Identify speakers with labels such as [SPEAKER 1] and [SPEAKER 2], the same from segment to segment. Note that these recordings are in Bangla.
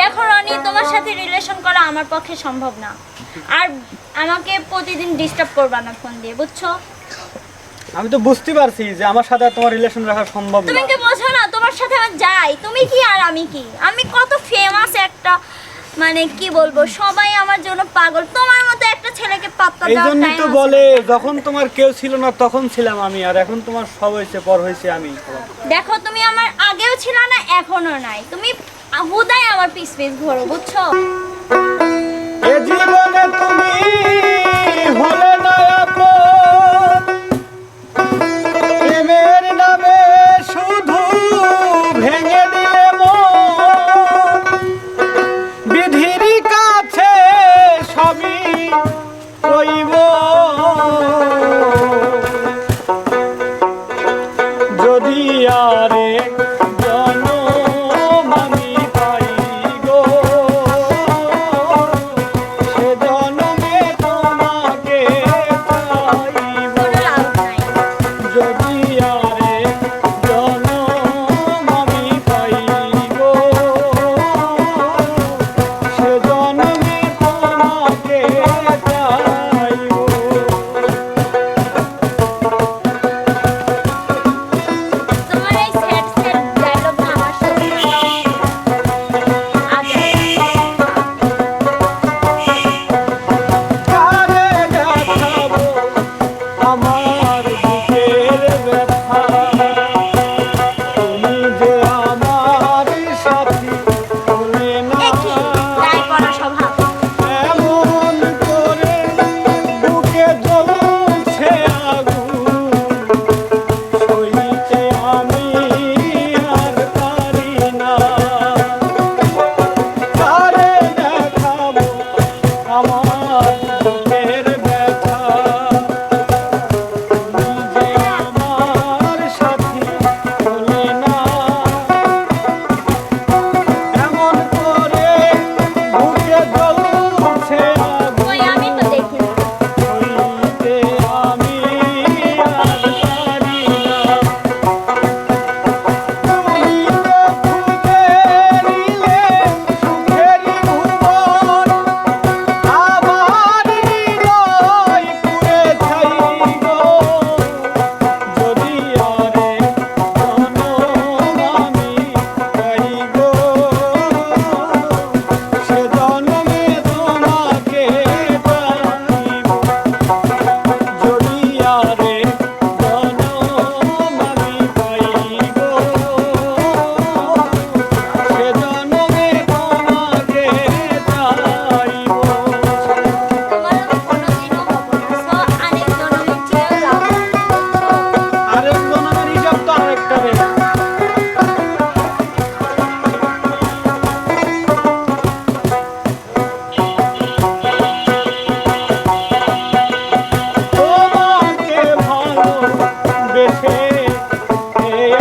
[SPEAKER 1] দেখো রনি তোমার সাথে রিলেশন করা আমার পক্ষে সম্ভব না। আর আমাকে প্রতিদিন ডিস্টার্ব করবা না ফোন দিয়ে বুঝছ?
[SPEAKER 2] আমি তো বুঝতে পারছি যে আমার সাথে তোমার রিলেশন রাখা সম্ভব না।
[SPEAKER 1] তুমি কি বোঝো না তোমার সাথে আমার যাই তুমি কি আর আমি কি? আমি কত ফেমাস একটা মানে কি বলব সবাই আমার জন্য পাগল। তোমার মতো একটা ছেলেকে পাত্তা
[SPEAKER 2] এই
[SPEAKER 1] দেওয়ার
[SPEAKER 2] তো বলে যখন তোমার কেউ ছিল না তখন ছিলাম আমি আর এখন তোমার সব হয়েছে পর হয়েছে আমি।
[SPEAKER 1] দেখো তুমি আমার আগেও ছিল না এখনও নাই। তুমি হুদাই আমার পিস পিস ঘোরো বুঝছ?
[SPEAKER 2] এ জীবনে তুমি হলে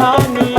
[SPEAKER 2] আমি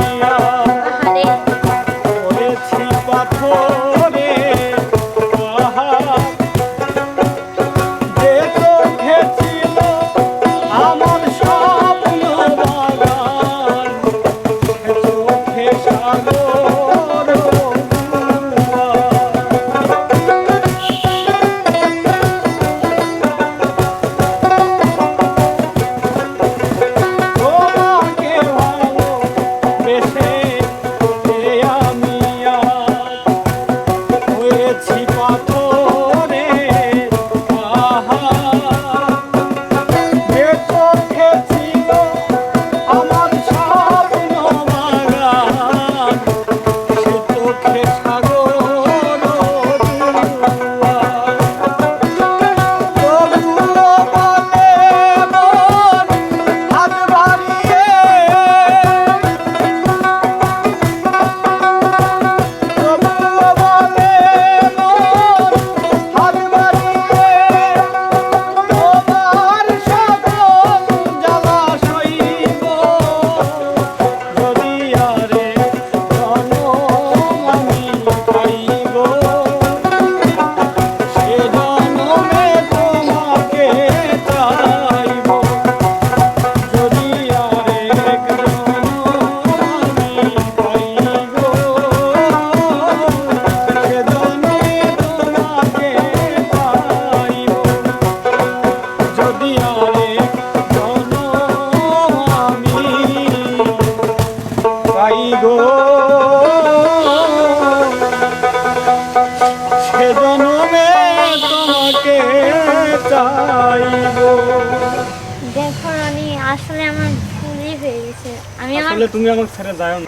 [SPEAKER 2] জনমে তোমাকে চাইব।
[SPEAKER 1] দেখো রানী আসলে আমার ভুলই হয়ে গেছে। আমি
[SPEAKER 2] আসলে তুমি আমাকে ছেড়ে যাও না।